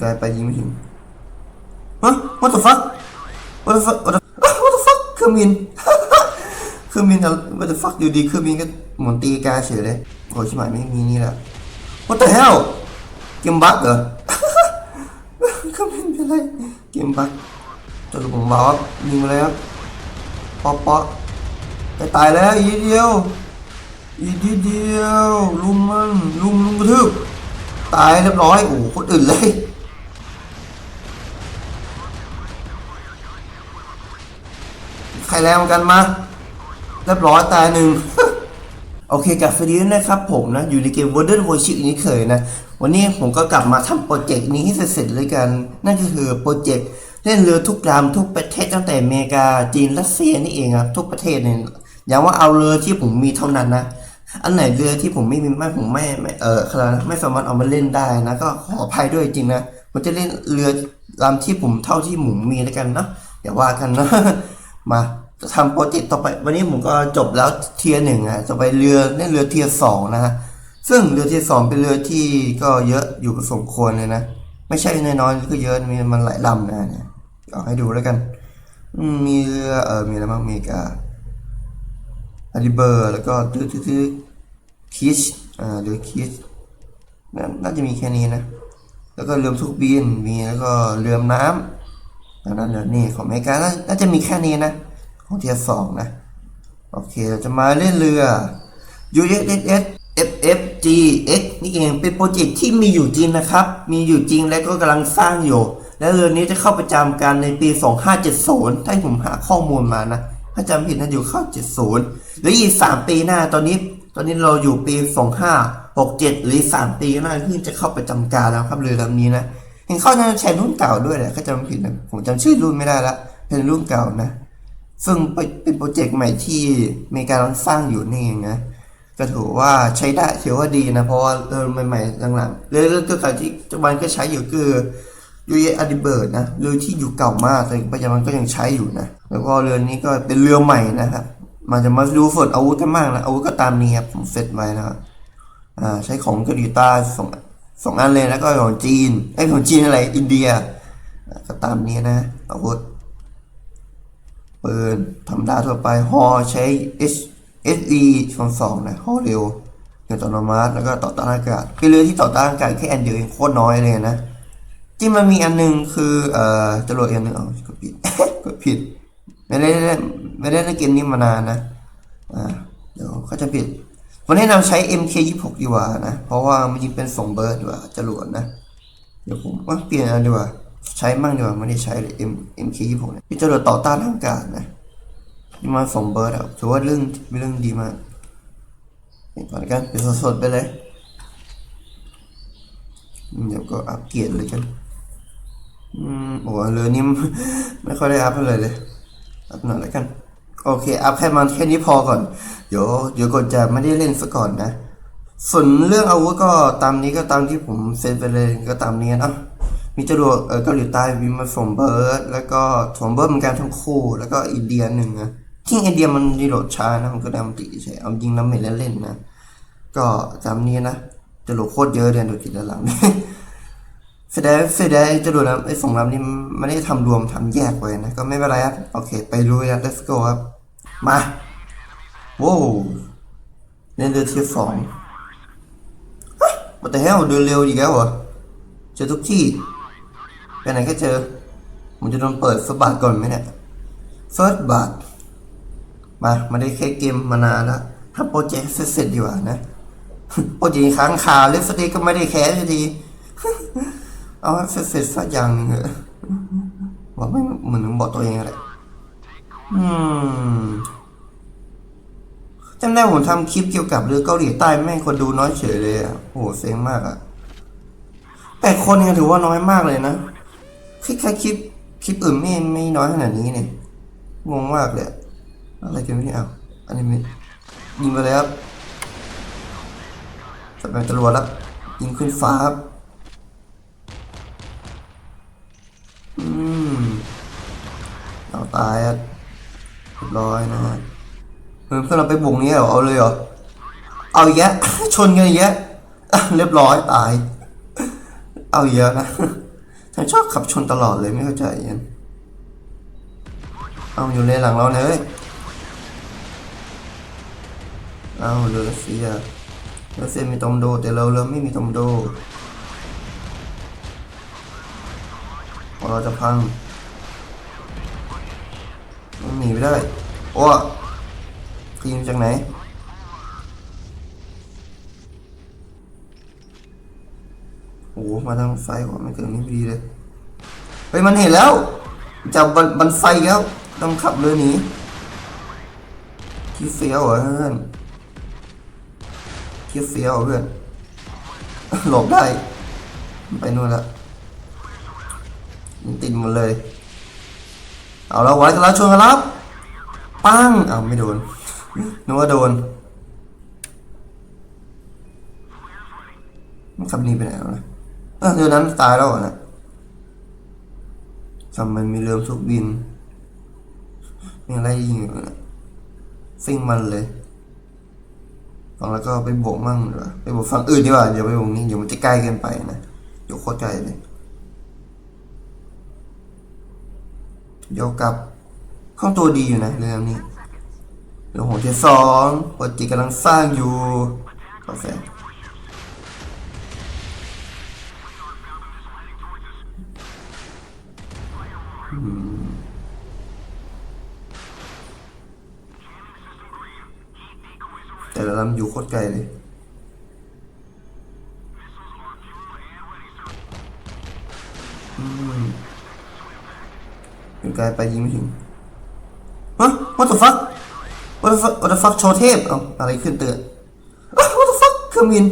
ไกลไปยิงไม่ถึงฮะ what the fuck what the fuck what the what the fuck เครื่องบินเครื่องบินอะ what the fuck อยู่ดีเครื่องบินก็หมุนตีกาเฉยเลยโอ้ชิบหายไม่มีนี่แหล้ว what the hell เกมบั๊กเหรอเครื่องบินเป็นไรเกมบั๊กจนผมบอกว่ายิงมาแล้วป๊อปป๊อปไปตายแล้วอีเดียวอีเดียวลุมมันลุมลุมกระทืบตายเรียบร้อยโอ้โหคนอื่นเลย ใครแรงเหมือนกันมาเรียบร้อยตายหนึ่งโอเคกลับสวัสดีด้วยนะครับผมนะ อยู่ในเกม Wonder w o r s h i p นี้เคยนะ วันนี้ผมก็กลับมาทำโปรเจกต์นี้ให้เสร็จเลยกัน นั่นก็คือโปรเจกต์เล่นเรือทุกลำทุกประเทศตั้งแต่อเมริกาจีนรัสเซียนี่เองครับทุกประเทศเนี่ยอย่าว่าเอาเรือที่ผมมีเท่านั้นนะอันไหนเรือที่ผมไม่มีไม่ผมไม่ไม่เออครับไม่สามารถเอามาเล่นได้นะ ก็ขออภัยด้วยจริงนะผมจะเล่นเรือลำที่ผมเท่าที่ผมมีแล้วกันเนาะอย่าว่ากันนะมา ทำโปรเจกต์ต่อไป วันนี้ผมก็จบแล้วเทียร์หนึ่งอะจะไปเรือเล่นเรือเทียร์สองนะฮะซึ่งเรือเทียร์สองเป็นเรือที่ก็เยอะอยู่สมควรเลยนะไม่ใช่น้อยๆก็เยอะมีมันหลายลำนะเนี่ยเอาให้ดูแล้วกัน มีเรือเออมีอะไรบ้างมริกาอาริเบอร์แล้วก็ตื้อตื้อคิชอ่าหรือคิชน่าน่าจะมีแค่นี้นะ แล้วก็เรือทุกบินมีแล้วก็เรือน้ำแล้วนั่นเรือนี่ของอเมริกาน่าน่าจะมีแค่นี้นะ ของเทียสองนะ โอเค เราจะมาเล่นเรือ USS FFGX นี่เองเป็นโปรเจกต์ที่มีอยู่จริงนะครับ มีอยู่จริงและก็กำลังสร้างอยู่ และเรือนี้จะเข้าประจำการในปี 2570 ถ้าผมหาข้อมูลมานะ ถ้าจำผิดนะอยู่เข้า 70 หรืออีก 3 ปีหน้าตอนนี้ ตอนนี้เราอยู่ปี 2567 หรืออีก3ปีหน้าที่จะเข้าประจำการแล้วครับเรือลำนี้นะ เห็นเขาจะใช้รุ่นเก่าด้วยแหละถ้าจำผิดนะผมจำชื่อรุ่นไม่ได้ละ เป็นรุ่นเก่านะ ซึ่งเป็นโปรเจกต์ใหม่ที่เมริกากำลังสร้างอยู่นี่เองนะก็ถือว่าใช้ได้ถือว่าดีนะ เพราะว่าเออใหม่ๆหลังๆเรือเรือตัวเก่าที่ปัจจุบันก็ใช้อยู่คือยูเออาริเบิร์ดนะเรือที่อยู่เก่ามากแต่ปัจจุบันก็ยังใช้อยู่นะ แล้วก็เรือนี้ก็เป็นเรือใหม่นะครับมันจะมาดูฝนอาวุธกันมากนะอาวุธก็ตามนี้ครับผมเซตไว้นะครับอ่าใช้ของเกาหลีใต้สองสองอันเลยแล้วก็ของจีนไอ้ของจีนอะไรอินเดียก็ตามนี้นะอาวุธ ปืนธรรมดาทั่วไปฮอใช้ H S E ช่องสองนะฮอเร็วเรืออัตโนมัติแล้วก็ต่อต้านอากาศคือเรือที่ต่อต้านอากาศแค่อันเดียวเองโคตรน้อยเลยนะที่มันมีอันหนึงคือเอ่อจรวดอันหนึงเอากดผิดกดผิด ไม่ได้เล่นไม่ได้เล่นเกมนี้มานานนะอ่าเดี๋ยวเขาจะผิดวันนี้นำใช้ MK 26ดีกว่านะ เพราะว่ามันยิงเป็นส่งเบิร์ดดีกว่าจรวดนะ เดี๋ยวผมว่าเปลี่ยนอันดีกว่า ใช้มั่งดีกว่าไม่ได้ใช้เลย M M K ยี่หกเนี่ยพี่จรวดต่อต้านทางอากาศนะนี่มาส่งเบิร์ดอะถือว่าเรื่องเป็นเรื่องดีมากเห็นก่อนกันเป็นสดๆไปเลยเดี๋ยวก็อัปเกียรดเลยกันอืมโอ้เรือนี้ไม่ค่อยได้อัพเท่าไหร่เลยอัพหน่อยแล้วกัน โอเค อัพแค่มันแค่นี้พอก่อน เดี๋ยวเดี๋ยวก่อนจะไม่ได้เล่นซะก่อนนะ ส่วนเรื่องอาวุธก็ตามนี้ก็ตามที่ผมเซ็นไปเลยก็ตามนี้นะ มีจรวดเออเกาหลีใต้วิมาส่งเบิร์ดแล้วก็ส่งเบิร์ดเหมือนกันทั้งคู่ แล้วก็อินเดียหนึ่งนะที่อินเดียมันรีโหลดช้านะมันก็ดำติใช่เอายิงน้ำเม็ดเล่นนะ ก็ตามนี้นะจรวดโคตรเยอะเดือนโดยทีละลำเสียดายเสียดายจรวดนะไอ้สองลำนี้ไม่ได้ทำรวมทำแยกไว้นะ ก็ไม่เป็นไรครับ โอเค ไปลุยแล้ว let's go ครับ มาโว้วเล่นเรือที่สอง What the hell เดินเร็วอีกแล้วเหรอเจอทุกที่ ไปไหนก็เจอผมจะโดนเปิดสบัดก่อนไหมเนี่ย First บาทมามาได้แค่เกมมานานแล้วถ้าโปรเจกต์เสร็จดีกว่านะโปรเจกต์ค้างคาเล่นสเตก็ไม่ได้แคสสักทีเอาให้เสร็จสักอย่างหนึงเถอะบอกไม่เหมือนบอกตัวเองอะไรอืมจำได้ผมทำคลิปเกี่ยวกับเรือเกาหลีใต้แม่งคนดูน้อยเฉยเลยอะโอ้โหเซ็งมากอะแต่คนยังถือว่าน้อยมากเลยนะ คลิปแค่คลิปคลิปอื่นไม่ไม่น้อยขนาดนี้เนี่ยงงมากเลยอะไรกันไม่เนี่ยอ้าวอันนี้มยิงไปแล้วจับเป็นจรวดแล้วยิงขึ้นฟ้าครับอืมเอาตายอะเรียบร้อยนะฮะเพื่อนเพื่อเราไปบุกนี้เหรอเอาเลยเหรอเอาอีกแยะชนกันอีกแยอะเรียบร้อยตาย เอาอีกแล้วนะันชอบขับชนตลอดเลยไม่เข้าใจยันเอาอยู่ในหลังเราเลยเอาเรือรัสเซียรัสเซียมีตอมโด แต่เราเราไม่มีตอมโดเราจะพังมันหนีไม่ได้โอ้ทีมจากไหน โอ้มาทางไฟก่อนไม่เกิดนี่พอดีเลยเฮ้ยมันเห็นแล้วจับบันบันไฟแล้วต้องขับเรือหนีที่เฟี้ยวเหรอเพื่อนที่เฟี้ยวเพื่อนหลบได้ไปนู่นละมันติดหมดเลย เอาแล้วไว้กันแล้วชวนกันรับปังเอาไม่โดนนึกว่าโดนมันขับหนีไปไหนแล้วนะ เออเรือนั้นตายแล้วเหรอนะทำไมมีเรือทุกบิน มีอะไรยิงอยู่นะซิ่งมันเลยฟังแล้วก็ไปโบกมั่งดีกว่าไปโบกฝั่งอื่นดีกว่าเดี๋ยวไปโบกนี้เดี๋ยวมันจะใกล้เกินไปนะเดี๋ยวโคตรไกลเลยเดี๋ยวกลับข้องตัวดีอยู่นะเรื่องนี้เรื่องหัวเทียสองโปรเจกต์กำลังสร้างอยู่กาแฟ แต่ละลำอยู่โคตรไกลเลยอืมอยู่ไกลไปยิงไม่ถึงฮะ what the fuck what the fuck what the fuck โชเทพเอาอะไรขึ้นเตือน what the fuck เครื่องบิน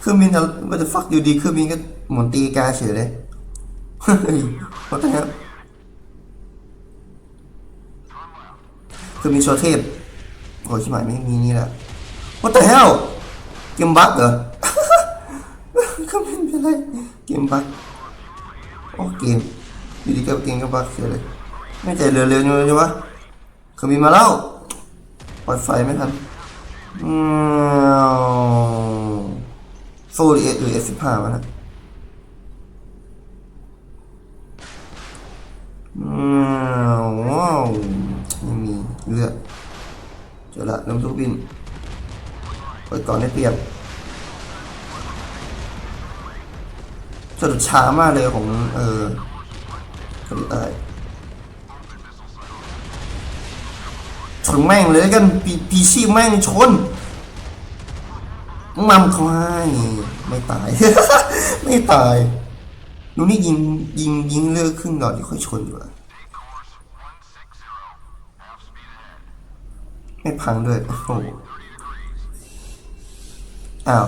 เครื่องบินอะ what the fuck อยู่ดีเครื่องบินก็หมุนตีกาเฉยเลย what the hell คือมีโชว์เทพโอ้ยชิบหายไม่มีนี่แหละ What the hell เกมบั๊กเหรอก็ไม่เป็นไรเกมบั๊กโอ้เกมอยู่ดีก็เกมก็บั๊กเฉยเลยไม่ใจเร็วๆเลยวะเครื่องบินมาแล้วปล่อยไฟไม่ทันอืมโฟร์เอหรือเอสิบห้าวะนะอืม ว้าวไม่มีเลือดเจอละน้ำทุกบินเปิดก่อนได้เปรียบสะดุดช้ามากเลยของ เออสะดุดอะไรชนแม่งเลยกันปีปีชีแม่งชนมัมเขาให้ไม่ตาย ไม่ตาย ดูนี่ยิงยิงยิงเลือกครึ่งก่อนที่ค่อยชนดีกว่าไม่พังด้วย โอ้โห อ้าว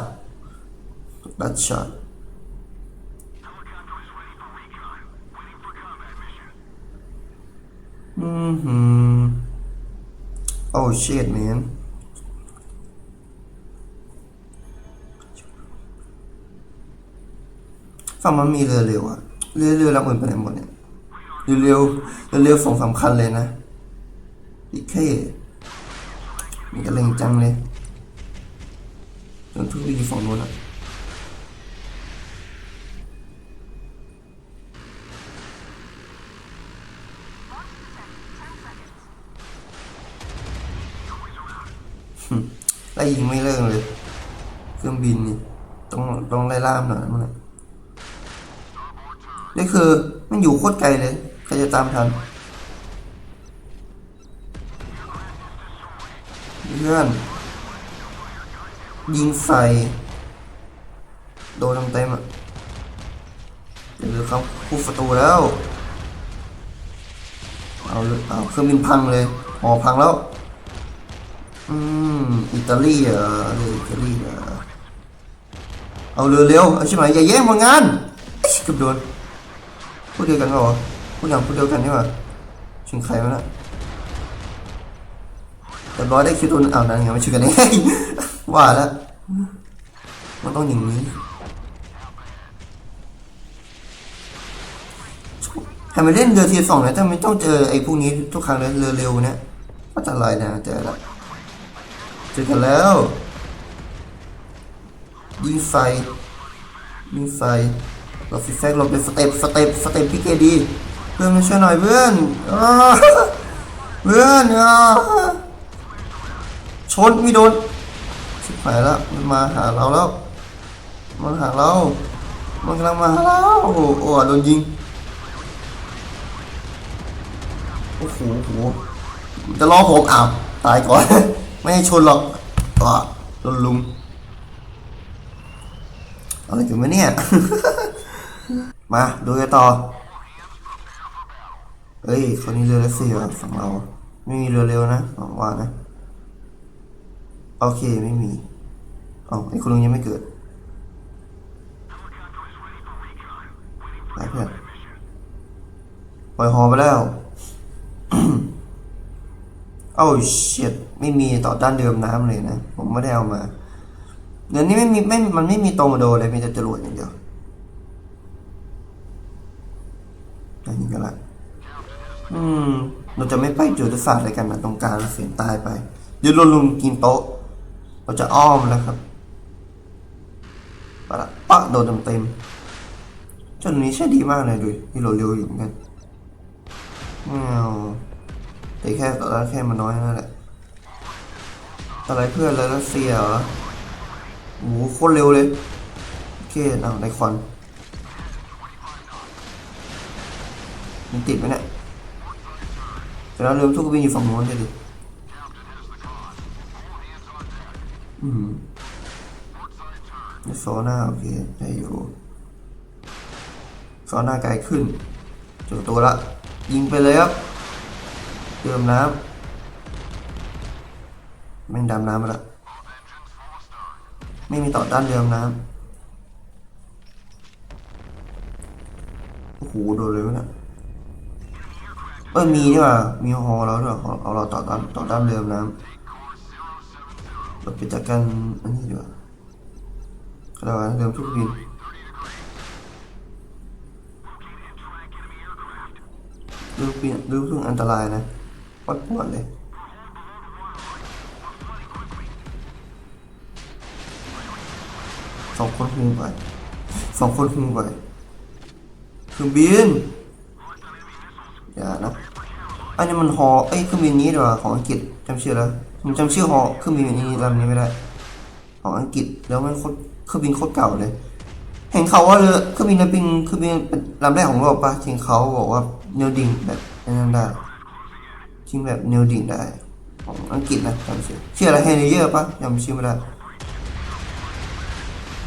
ดัดช็อตอืมหืมโอ้ shit man ฝั่งมันมีเรือเร็วอะเรือเรือลำอื่นไปไหนหมดเนี่ยเรือเร็วเรือเร็วสองสามคัญเลยนะอีกแค่มีกระเลงจังเลยจนทุกอยู่ฝั่งนู้นอะไล่ยิงไม่เลิกเลย เครื่องบินนี่ต้องต้องไล่ล่ามหน่อยมั้งเนี่คือมันอยู่โคตรไกลเลยใครจะตามทันเพื่อนยิงใส่โดนเต็มๆอะเดี๋ยวเขาคู่ประตูแล้ว เอาเอาเครื่องบินพังเลยหอพังแล้ว อืม อิตาลีเหรออิตาลีเหรอเอาเรือเร็วเอาใช่ไหมอย่าแย่งผลงานเกือบโดน พูดเดียวกันเปล่าวะพูดอย่างพูดเดียวกันนี่หว่าชิงใครมาละแต่ร้อยได้คิวตัวนึงอ้าวนั่นไงไม่ชื่อกันได้ไงว่าแล้วมันต้องอย่างนี้ให้มาเล่นเรือทีสองนะถ้าไม่ต้องเจอไอ้พวกนี้ทุกครั้งเลยเรือเร็วเนี่ยก็จะลอยนะเจอแล้วเจอกันแล้วยิงไฟยิงไฟ เราฟิกแซกเราเป็นสเต็ปสเต็ปสเต็ปพี่เกดีเพื่อนมาช่วยหน่อยเพื่อนเพื่อนชนไม่โดนชิบหายแล้วมันมาหาเราแล้วมันหาเรา มันกำลังมาหาเราโอ้โหโดนยิงโอ้โหโหจะรอผมอ้าวตายก่อน ไม่ให้ชนหรอกอ่าโดนลุงอะไรอยู่ไหมเนี่ย มาดูกันต่อเอ้ยคนนี้เรือรัสเซียฝั่งเรา ไม่มีเรือเร็วนะหวังว่านะ โอเคไม่มีอ๋อไอ้คุณลุงยังไม่เกิดไปเพื่อนปล่อยหอไปแล้วโอ้เชิดไม่มีต่อด้านเดิมน้ำเลยนะ ผมไม่ได้เอามา เดี๋ยวนี้ไม่มีไม่มันไม่มีโตมาโดเลยมีแต่จรวดอย่างเดียว อันนี้ก็ละอืม เราจะไม่ไปจุดศาสตร์อะไรกันนะตรงกลางเสียงตายไปเดี๋ยวเราลุมกินโต๊ะ เราจะอ้อมแล้วครับปะละปะโดนเต็มๆจุดนี้ใช่ดีมากเลยดูที่เราเร็วอยู่เหมือนกันเงาแต่แค่ตอนแรกแค่มันน้อยนั่นแหละอะไรเพื่อนเลยรัสเซียเหรอโอ้โหโคตรเร็วเลย โอเคเอาในควัน มันติดไหมเนี่ยแต่เราเริ่มทุกวิ่งอยู่ฝั่งโน้นเลยดิอืมโซน่าโอเคได้อยู่โซน่าไกลขึ้นเจอตัวละ ยิงไปเลยครับเติมน้ำแม่งดำน้ำมาละไม่มีต่อด้านเดิมน้ำโอ้โหโดนเลยวะ เออมีนี่ว่ามีฮอแล้วด้วยเอาเอาเราต่อด้านต่อด้านเดิมน้ำเราไปจัดการอันนี้ดีกว่าเราเริ่มทุกบินดูเปลี่ยนดูทุกอันตรายนะปัดปวดเลยสองคนหูไปสองคนหูไปเครื่องบิน อย่านะอันนี้มันหอเอ้ยเครื่องบินนี้ดีกว่าของอังกฤษจำชื่อแล้วผมจำชื่อหอเครื่องบินนี้ลำนี้ไม่ได้ ของอังกฤษแล้วมันโคตรเครื่องบินโคตรเก่าเลย เห็นเขาว่าเรือเครื่องบินนั้นเป็นเครื่องบินเป็นลำแรกของโลกปะจริงเขาบอกว่าเนวดิงแบบนั้นได้จริงแบบเนวดิงได้ของอังกฤษนะจำชื่อชื่ออะไรเฮนเยอร์ปะจำชื่อไม่ได้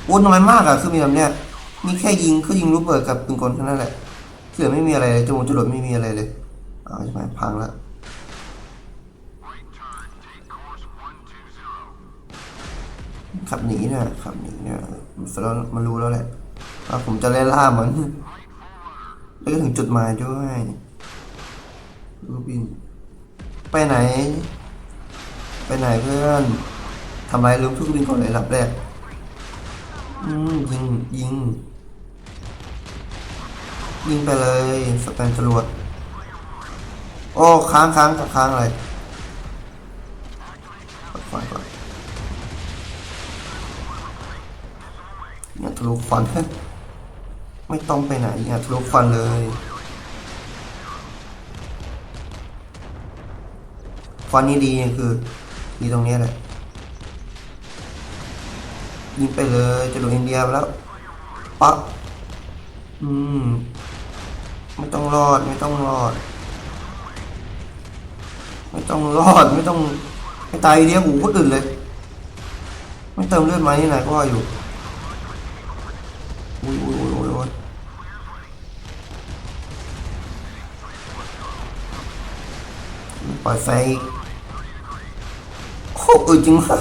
โอ้น้อยมากอะเครื่องบินลำเนี้ยมีแค่ยิงเขายิงลูกเบิดกับปืนกลแค่นั้นแหละ เสือไม่มีอะไรเลยจมูกจรวดไม่มีอะไรเลยเอาใช่ไหมพังแล้วขับหนีเนี่ยขับหนีเนี่ยมันแล้วมันรู้แล้วแหละว่าผมจะไล่ล่ามันแล้วก็ถึงจุดหมายด้วยรูบิน ไปไหน ไปไหนเพื่อนทำลายลืมทุกบินก่อนเลยรับแรกอืมยิงยิง ยิงไปเลยสแปนจรวดโอ้ค้างค้างค้างอะไรกดไฟก่อนอย่าทะลุควันไม่ต้องไปไหนอย่าทะลุควันเลยควันนี้ดีคือดีตรงนี้แหละยิงไปเลยจะโดนอินเดียไปแล้วปั๊บอืม ไม่ต้องรอดไม่ต้องรอด ไม่ต้องรอดไม่ต้องไม่ตายเดียวหูคนอื่นเลย ไม่เติมเลือดมานี่ไหนก็อยู่อุ้ยอุ้ยอุ้ยอุ้ยอุ้ยปล่อยไฟอีกโอ้เออจริงวะ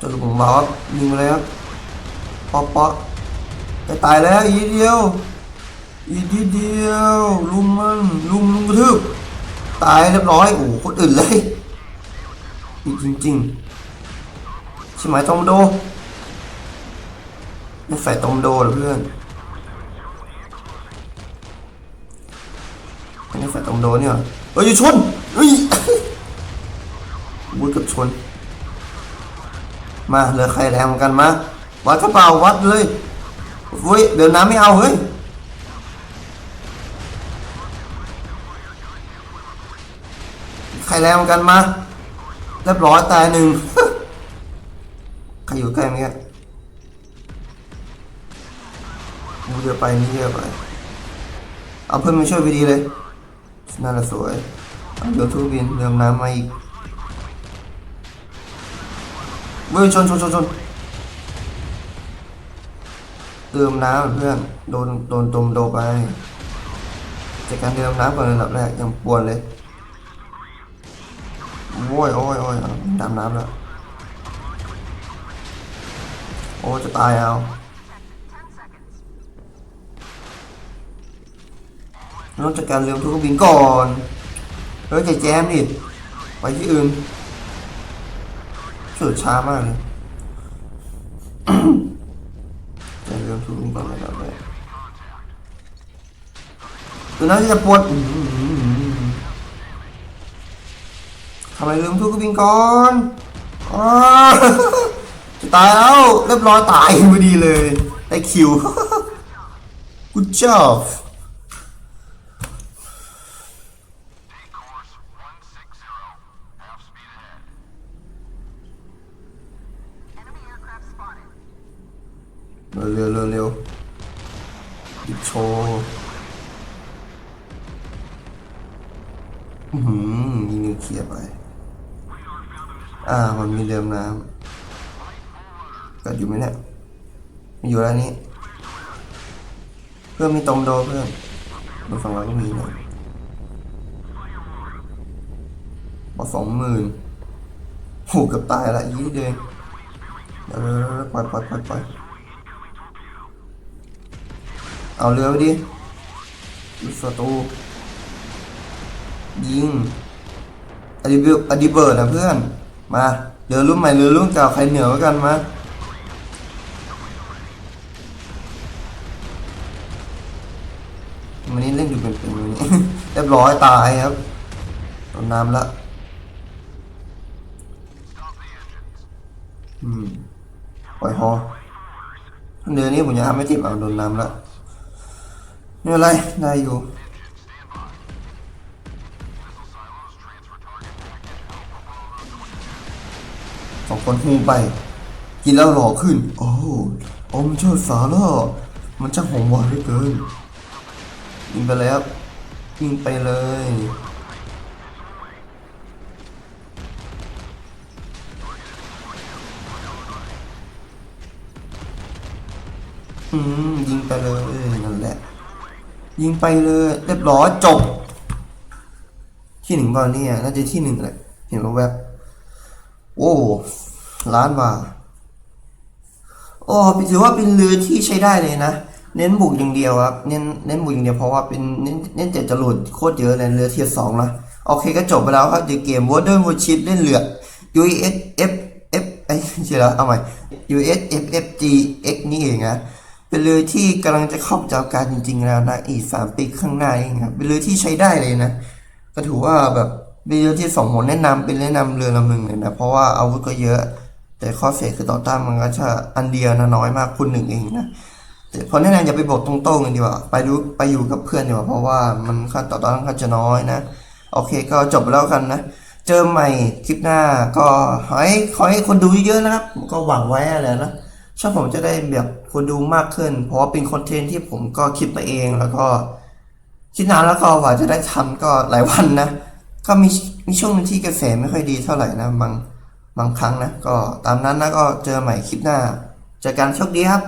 จะลุกผมบอกยิงเลยครับป๊อปป๊อปจะตายแล้วอีเดียว อีกนิดเดียวลุมมันลุมลุมกระทืบตายเรียบร้อยโอ้คนอื่นเลยอีกจริงใช่ไหมตอมโดไม่ใส่ตอมโดหรอเพื่อนไม่ได้ใส่ตอมโดเนี่ยเฮ้ยชนเฮ้ยวุ้ยกับชน มาเหลือใครแรงเหมือนกันมาวัดกระเป๋าวัดเลยเฮ้ยเดี๋ยวน้ำไม่เอาเฮ้ย ใครแรงกันมาเรียบร้อยตายหนึ่งใครอยู่ใกล้ไหมครับมูเยอะไปนี่เยอะไปเอาเพื่อนมาช่วยไปดีเลยน่าจะสวยเอาเรือทุบินเรือน้ำมาอีกเว้ยชนชนชนชนเรือน้ำเพื่อนโดนโดนตมโดไปจัดการเรือน้ำก่อนระดับแรกยังปวนเลย โอ้ยโอ้ยโอ้ยดำน้ำแล้ว โอ้จะตายเอาต้องจัดการเรือทุกเครื่องบินก่อนเฮ้ยใจแจมดิไปที่อื่นสุดช้ามากเลยจัดเรือทุกเครื่งบินก่อนนะครับเลยตัวนั้นจะปวดอื้อหือ ทำ ไมลืมทุกบินก่อนอจะตายแล้วเรียบร้อยตายพอดีเลยได้คิว good job Enemy aircraft spotted. เร็วเร็วเร็วดิโชว์อื้อหือยิงนิวเคลียร์ไป อ่า มันมีเรือน้ำก็อยู่ไหมเนี่ยไม่อยู่แล้วนี้ เพื่อนมีตรงโดเพื่อนบนฝั่งเราก็มีน่อยบอสองหมื่นโหเกือบตายละยี่เดงเดี๋ยวเดี๋ยวเดี๋ยวปล่อยปล่อยปล่อยปล่อยเอาเรือไปดิยิงศัตรูยิงอดีเบอดีเบิร์ดนะเพื่อน มาเรือรุ่นใหม่เรือรุ่นเก่าใครเหนือกว่ากันมาวันนี้เล่นอยู่เป็นๆวันนี้ เรียบร้อยตายครับโดนน้ำละอืมปล่อยฮอเดือนนี้ผมจะทำไม่จ็บเอาโดนน้ำละไม่เป็นไรได้อยู่ สอนหูไป กินแล้วหล่อขึ้น โอ้โหโอ้มันชอบสาล่อมันช่างหอมหวานเหลือเกินยิงไปแล้วยิงไปเลยอืมยิงไปเลยนั่นแหละ ยิงไปเลยเรียบร้อยจบ ที่หนึ่งบอลเนี่ยน่าจะที่หนึ่งแหละเห็นว่าแวบโอ้ ล้านบาทโอ้ถือว่าเป็นเรือที่ใช้ได้เลยนะ เน้นบุกอย่างเดียวครับ เน้นเน้นบุกอย่างเดียวเพราะว่าเป็นเน้นเน้นแต่จรวดโคตรเยอะเลยเรือเทียร์สองนะโอเคก็จบไปแล้วครับในเกม Water Warship เล่นเรือ US F F ไอ้เชื่อแล้วเอาใหม่ US F F G X นี่เองนะเป็นเรือที่กำลังจะเข้าประจำการจริง ๆ แล้วนะอีกสามปีข้างหน้าเองครับเป็นเรือที่ใช้ได้เลยนะ ก็ถือว่าแบบเป็นเรือที่สองผมแนะนำเป็นแนะนำเรือลำหนึ่งเลยนะเพราะว่าอาวุธก็เยอะ แต่ข้อเสียคือต่อต้านมันก็จะอันเดียวนะน้อยมากคุณหนึ่งเองนะแต่พอแนะนำอย่าไปบอกตรงๆกันดีกว่าไปดูไปอยู่กับเพื่อนดีกว่าเพราะว่ามันค่าต่อต้านค่อนข้าจะน้อยนะ โอเคก็จบแล้วกันนะ เจอใหม่คลิปหน้าก็ขอให้ขอให้คนดูเยอะๆนะครับก็หวังไว้อะไรนะชอบผมจะได้แบบคนดูมากขึ้น เพราะว่าเป็นคอนเทนต์ที่ผมก็คิดมาเองแล้วก็คิดนานแล้วก็กว่าจะได้ทำก็หลายวันนะ ก็มีมีช่วงนึงที่กระแสไม่ค่อยดีเท่าไหร่นะบาง บางครั้งนะ ก็ตามนั้นนะก็เจอใหม่คลิปหน้า เจอกันโชคดีครับ